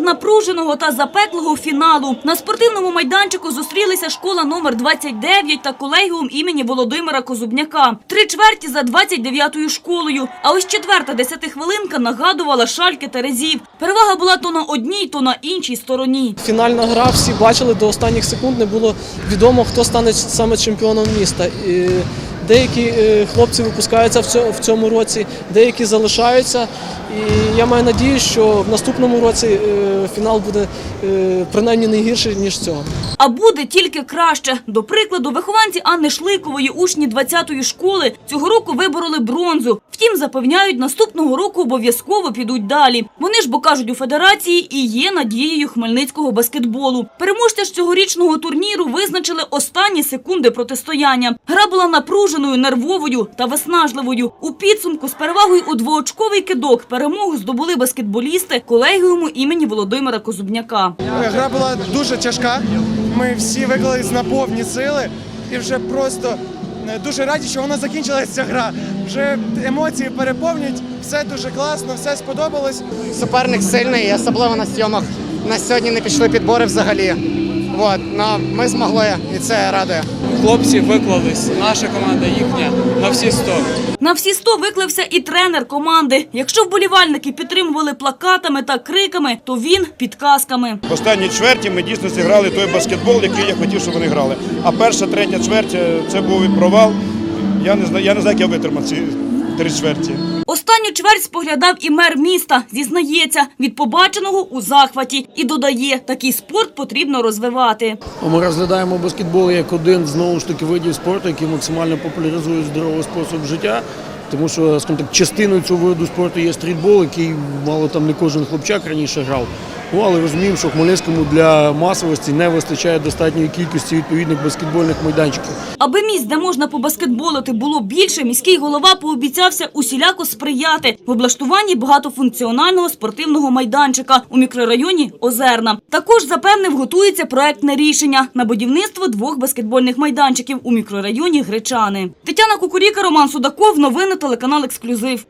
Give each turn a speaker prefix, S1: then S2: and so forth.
S1: напруженого та запеклого фіналу. На спортивному майданчику зустрілися школа номер 29 та колегіум імені Володимира Козубняка. Три чверті за 29-ю школою. А ось четверта десятихвилинка нагадувала шальки Терезів. Перевага була то на одній, то на іншій стороні.
S2: Фінальна гра всі бачили до останніх секунд. Не було відомо, хто стане саме чемпіоном міста. Деякі е, хлопці випускаються в цьому, році, деякі залишаються. І я маю надію, що в наступному році е, фінал буде е, принаймні не гірший ніж цього.
S1: А буде тільки краще. До прикладу, вихованці Анни Шликової, учні 20-ї школи, цього року вибороли бронзу. Втім, запевняють, наступного року обов'язково підуть далі. Вони ж бо кажуть у федерації і є надією хмельницького баскетболу. Переможця ж цьогорічного турніру визначили останні секунди протистояння. Гра була напруженою, нервовою та виснажливою. У підсумку з перевагою у двоочковий кидок перемогу здобули баскетболісти колегіуму імені Володимира Козубняка.
S3: Гра була дуже тяжка. Ми всі виклались на повні сили і вже просто дуже раді, що вона закінчилася ця гра. Вже емоції переповнюють, все дуже класно, все сподобалось.
S4: суперник сильний, і особливо на сьомах. На сьогодні не пішли підбори взагалі. От, но ми змогли, і це радує.
S5: Хлопці виклались, наша команда їхня на всі 100.
S1: На всі 100 виклився і тренер команди. Якщо вболівальники підтримували плакатами та криками, то він підказками.
S6: В останній чверті ми дійсно зіграли той баскетбол, який я хотів, щоб вони грали. А перша, третя чверть е, це був і провал. Я не знаю, я не знаю, як я витримав ці три чверті.
S1: Останню чверть споглядав і мер міста. Зізнається, від побаченого у захваті. І додає, такий спорт потрібно розвивати.
S7: Ми розглядаємо баскетбол як один знову ж таки видів спорту, який максимально популяризує здоровий спосіб життя. Тому що скажімо так, частиною цього виду спорту є стрітбол, який мало там не кожен хлопчак раніше грав. Ну але розуміємо, що Хмельницькому для масовості не вистачає достатньої кількості відповідних баскетбольних майданчиків.
S1: Аби місць, де можна побаскетболити, було більше, міський голова пообіцявся усіляко сприяти в облаштуванні багатофункціонального спортивного майданчика у мікрорайоні Озерна. Також запевнив, готується проектне рішення на будівництво двох баскетбольних майданчиків у мікрорайоні Гречани. Тетяна Кукуріка, Роман Судаков. Новини телеканал Ексклюзив.